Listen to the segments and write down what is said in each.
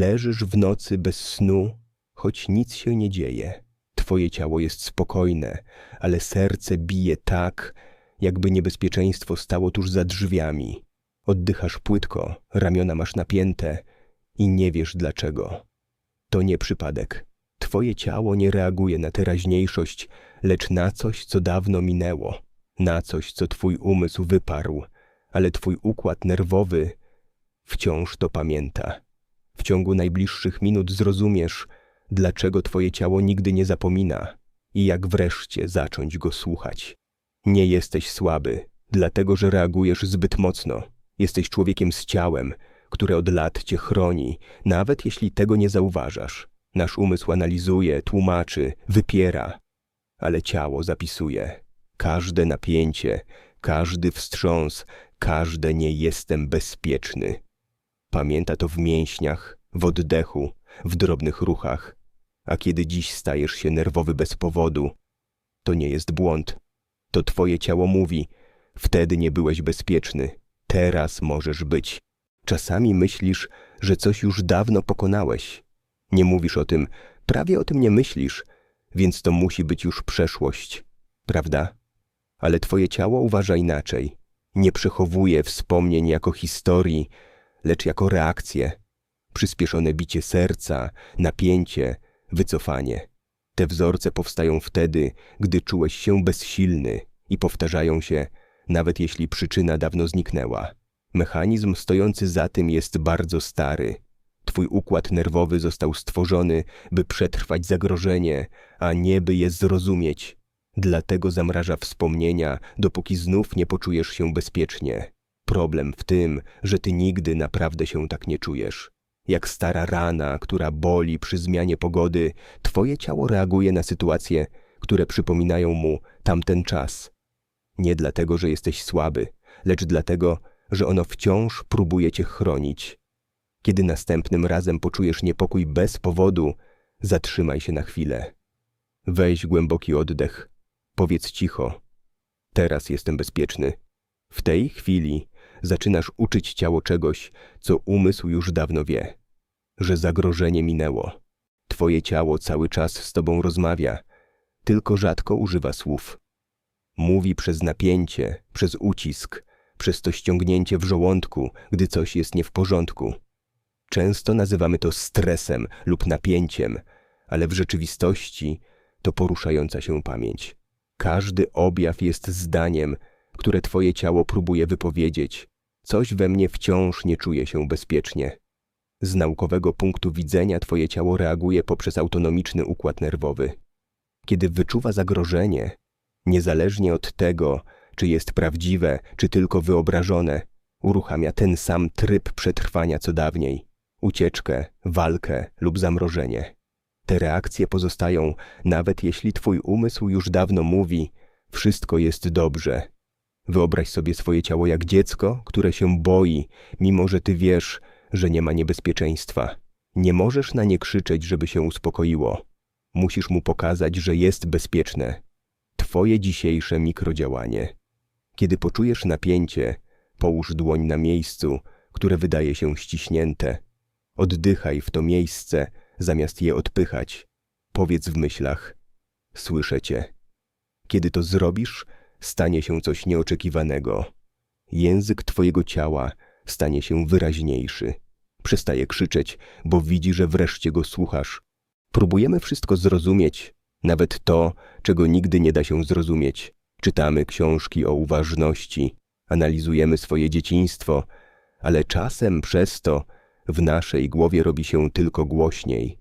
Leżysz w nocy bez snu, choć nic się nie dzieje. Twoje ciało jest spokojne, ale serce bije tak, jakby niebezpieczeństwo stało tuż za drzwiami. Oddychasz płytko, ramiona masz napięte i nie wiesz dlaczego. To nie przypadek. Twoje ciało nie reaguje na teraźniejszość, lecz na coś, co dawno minęło, na coś, co twój umysł wyparł, ale twój układ nerwowy wciąż to pamięta. W ciągu najbliższych minut zrozumiesz, dlaczego twoje ciało nigdy nie zapomina i jak wreszcie zacząć go słuchać. Nie jesteś słaby, dlatego że reagujesz zbyt mocno. Jesteś człowiekiem z ciałem, które od lat cię chroni, nawet jeśli tego nie zauważasz. Nasz umysł analizuje, tłumaczy, wypiera, ale ciało zapisuje. Każde napięcie, każdy wstrząs, każde nie jestem bezpieczny. Pamięta to w mięśniach, w oddechu, w drobnych ruchach. A kiedy dziś stajesz się nerwowy bez powodu, to nie jest błąd. To twoje ciało mówi, wtedy nie byłeś bezpieczny, teraz możesz być. Czasami myślisz, że coś już dawno pokonałeś. Nie mówisz o tym, prawie o tym nie myślisz, więc to musi być już przeszłość, prawda? Ale twoje ciało uważa inaczej. Nie przechowuje wspomnień jako historii, lecz jako reakcje. Przyspieszone bicie serca, napięcie, wycofanie. Te wzorce powstają wtedy, gdy czułeś się bezsilny i powtarzają się, nawet jeśli przyczyna dawno zniknęła. Mechanizm stojący za tym jest bardzo stary. Twój układ nerwowy został stworzony, by przetrwać zagrożenie, a nie by je zrozumieć. Dlatego zamraża wspomnienia, dopóki znów nie poczujesz się bezpiecznie. Problem w tym, że ty nigdy naprawdę się tak nie czujesz. Jak stara rana, która boli przy zmianie pogody, twoje ciało reaguje na sytuacje, które przypominają mu tamten czas. Nie dlatego, że jesteś słaby, lecz dlatego, że ono wciąż próbuje cię chronić. Kiedy następnym razem poczujesz niepokój bez powodu, zatrzymaj się na chwilę. Weź głęboki oddech. Powiedz cicho. Teraz jestem bezpieczny. W tej chwili zaczynasz uczyć ciało czegoś, co umysł już dawno wie, że zagrożenie minęło. Twoje ciało cały czas z tobą rozmawia, tylko rzadko używa słów. Mówi przez napięcie, przez ucisk, przez to ściągnięcie w żołądku, gdy coś jest nie w porządku. Często nazywamy to stresem lub napięciem, ale w rzeczywistości to poruszająca się pamięć. Każdy objaw jest zdaniem, które twoje ciało próbuje wypowiedzieć. Coś we mnie wciąż nie czuje się bezpiecznie. Z naukowego punktu widzenia twoje ciało reaguje poprzez autonomiczny układ nerwowy. Kiedy wyczuwa zagrożenie, niezależnie od tego, czy jest prawdziwe, czy tylko wyobrażone, uruchamia ten sam tryb przetrwania co dawniej ucieczkę, walkę lub zamrożenie. Te reakcje pozostają, nawet jeśli twój umysł już dawno mówi: Wszystko jest dobrze. Wyobraź sobie swoje ciało jak dziecko, które się boi, mimo że ty wiesz, że nie ma niebezpieczeństwa. Nie możesz na nie krzyczeć, żeby się uspokoiło. Musisz mu pokazać, że jest bezpieczne. Twoje dzisiejsze mikrodziałanie. Kiedy poczujesz napięcie, połóż dłoń na miejscu, które wydaje się ściśnięte. Oddychaj w to miejsce, zamiast je odpychać. Powiedz w myślach: Słyszę cię. Kiedy to zrobisz, stanie się coś nieoczekiwanego. Język twojego ciała stanie się wyraźniejszy. Przestaje krzyczeć, bo widzi, że wreszcie go słuchasz. Próbujemy wszystko zrozumieć, nawet to, czego nigdy nie da się zrozumieć. Czytamy książki o uważności, analizujemy swoje dzieciństwo, ale czasem przez to w naszej głowie robi się tylko głośniej,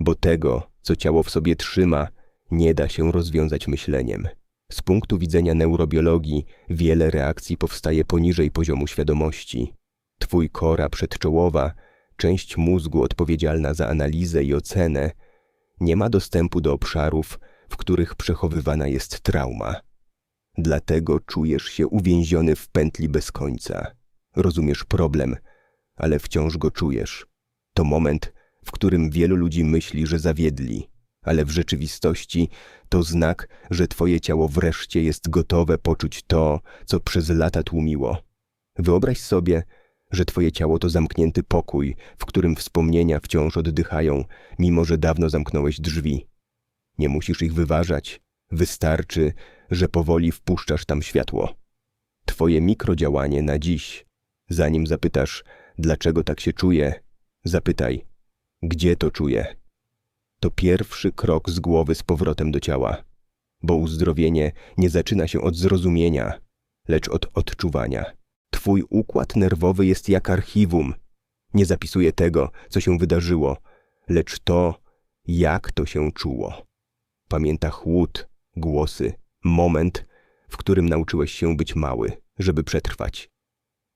bo tego, co ciało w sobie trzyma, nie da się rozwiązać myśleniem. Z punktu widzenia neurobiologii wiele reakcji powstaje poniżej poziomu świadomości. Twój kora przedczołowa, część mózgu odpowiedzialna za analizę i ocenę, nie ma dostępu do obszarów, w których przechowywana jest trauma. Dlatego czujesz się uwięziony w pętli bez końca. Rozumiesz problem, ale wciąż go czujesz. To moment, w którym wielu ludzi myśli, że zawiedli, ale w rzeczywistości to znak, że twoje ciało wreszcie jest gotowe poczuć to, co przez lata tłumiło. Wyobraź sobie, że twoje ciało to zamknięty pokój, w którym wspomnienia wciąż oddychają, mimo że dawno zamknąłeś drzwi. Nie musisz ich wyważać, wystarczy, że powoli wpuszczasz tam światło. Twoje mikrodziałanie na dziś, zanim zapytasz, dlaczego tak się czuję, zapytaj, gdzie to czuję. To pierwszy krok z głowy z powrotem do ciała, bo uzdrowienie nie zaczyna się od zrozumienia, lecz od odczuwania. Twój układ nerwowy jest jak archiwum. Nie zapisuje tego, co się wydarzyło, lecz to, jak to się czuło. Pamięta chłód, głosy, moment, w którym nauczyłeś się być mały, żeby przetrwać.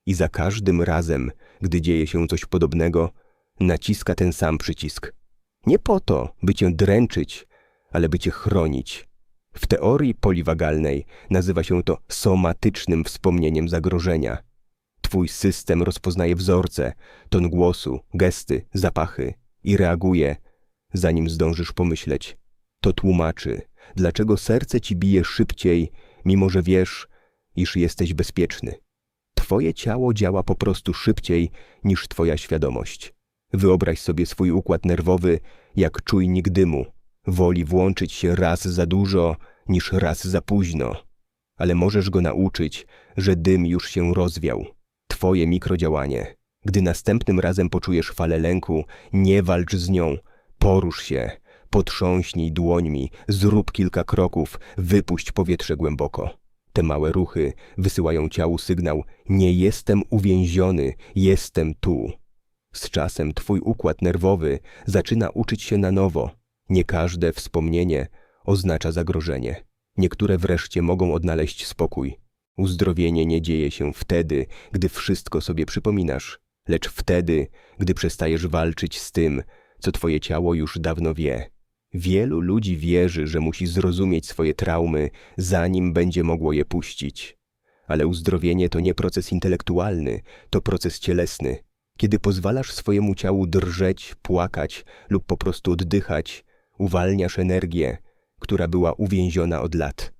I za każdym razem, gdy dzieje się coś podobnego, naciska ten sam przycisk. Nie po to, by cię dręczyć, ale by cię chronić. W teorii poliwagalnej nazywa się to somatycznym wspomnieniem zagrożenia. Twój system rozpoznaje wzorce, ton głosu, gesty, zapachy i reaguje, zanim zdążysz pomyśleć. To tłumaczy, dlaczego serce ci bije szybciej, mimo że wiesz, iż jesteś bezpieczny. Twoje ciało działa po prostu szybciej niż twoja świadomość. Wyobraź sobie swój układ nerwowy jak czujnik dymu. Woli włączyć się raz za dużo niż raz za późno. Ale możesz go nauczyć, że dym już się rozwiał. Twoje mikrodziałanie. Gdy następnym razem poczujesz falę lęku, nie walcz z nią. Porusz się, potrząśnij dłońmi, zrób kilka kroków, wypuść powietrze głęboko. Te małe ruchy wysyłają ciału sygnał: Nie jestem uwięziony, jestem tu. Z czasem twój układ nerwowy zaczyna uczyć się na nowo. Nie każde wspomnienie oznacza zagrożenie. Niektóre wreszcie mogą odnaleźć spokój. Uzdrowienie nie dzieje się wtedy, gdy wszystko sobie przypominasz, lecz wtedy, gdy przestajesz walczyć z tym, co twoje ciało już dawno wie. Wielu ludzi wierzy, że musi zrozumieć swoje traumy, zanim będzie mogło je puścić. Ale uzdrowienie to nie proces intelektualny, to proces cielesny. Kiedy pozwalasz swojemu ciału drżeć, płakać lub po prostu oddychać, uwalniasz energię, która była uwięziona od lat.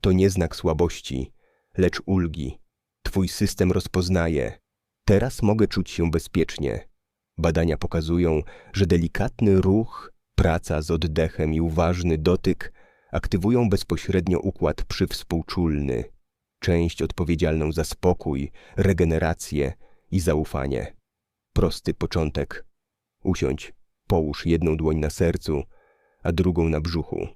To nie znak słabości, lecz ulgi. Twój system rozpoznaje. Teraz mogę czuć się bezpiecznie. Badania pokazują, że delikatny ruch, praca z oddechem i uważny dotyk aktywują bezpośrednio układ przywspółczulny, część odpowiedzialną za spokój, regenerację i zaufanie. Prosty początek. Usiądź, połóż jedną dłoń na sercu, a drugą na brzuchu.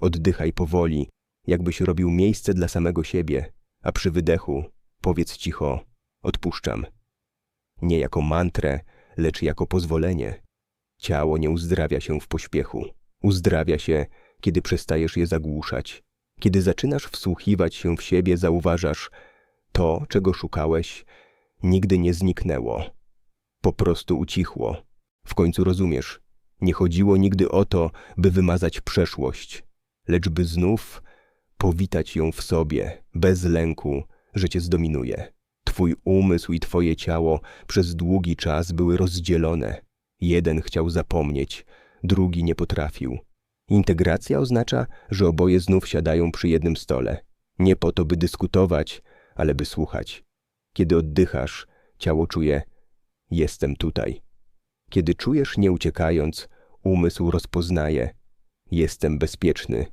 Oddychaj powoli, jakbyś robił miejsce dla samego siebie, a przy wydechu powiedz cicho: Odpuszczam. Nie jako mantrę, lecz jako pozwolenie. Ciało nie uzdrawia się w pośpiechu. Uzdrawia się, kiedy przestajesz je zagłuszać. Kiedy zaczynasz wsłuchiwać się w siebie, zauważasz, to, czego szukałeś, nigdy nie zniknęło. Po prostu ucichło. W końcu rozumiesz, nie chodziło nigdy o to, by wymazać przeszłość, lecz by znów powitać ją w sobie, bez lęku, że cię zdominuje. Twój umysł i twoje ciało przez długi czas były rozdzielone. Jeden chciał zapomnieć, drugi nie potrafił. Integracja oznacza, że oboje znów siadają przy jednym stole. Nie po to, by dyskutować, ale by słuchać. Kiedy oddychasz, ciało czuje: Jestem tutaj. Kiedy czujesz nie uciekając, umysł rozpoznaje: Jestem bezpieczny.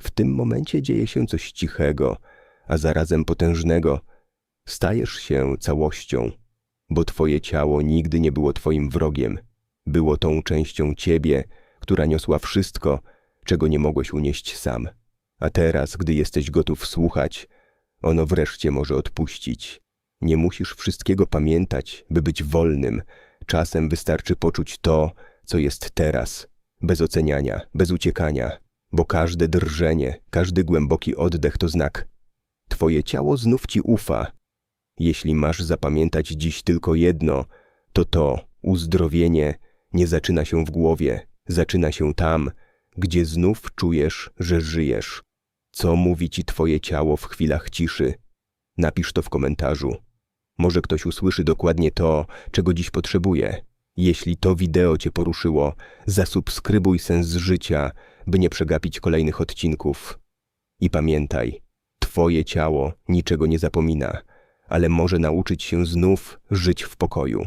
W tym momencie dzieje się coś cichego, a zarazem potężnego. Stajesz się całością, bo twoje ciało nigdy nie było twoim wrogiem. Było tą częścią ciebie, która niosła wszystko, czego nie mogłeś unieść sam. A teraz, gdy jesteś gotów słuchać, ono wreszcie może odpuścić. Nie musisz wszystkiego pamiętać, by być wolnym. Czasem wystarczy poczuć to, co jest teraz, bez oceniania, bez uciekania, bo każde drżenie, każdy głęboki oddech to znak. Twoje ciało znów ci ufa. Jeśli masz zapamiętać dziś tylko jedno, to to uzdrowienie nie zaczyna się w głowie, zaczyna się tam, gdzie znów czujesz, że żyjesz. Co mówi ci twoje ciało w chwilach ciszy? Napisz to w komentarzu. Może ktoś usłyszy dokładnie to, czego dziś potrzebuje. Jeśli to wideo cię poruszyło, zasubskrybuj sens życia, by nie przegapić kolejnych odcinków. I pamiętaj, twoje ciało niczego nie zapomina, ale może nauczyć się znów żyć w pokoju.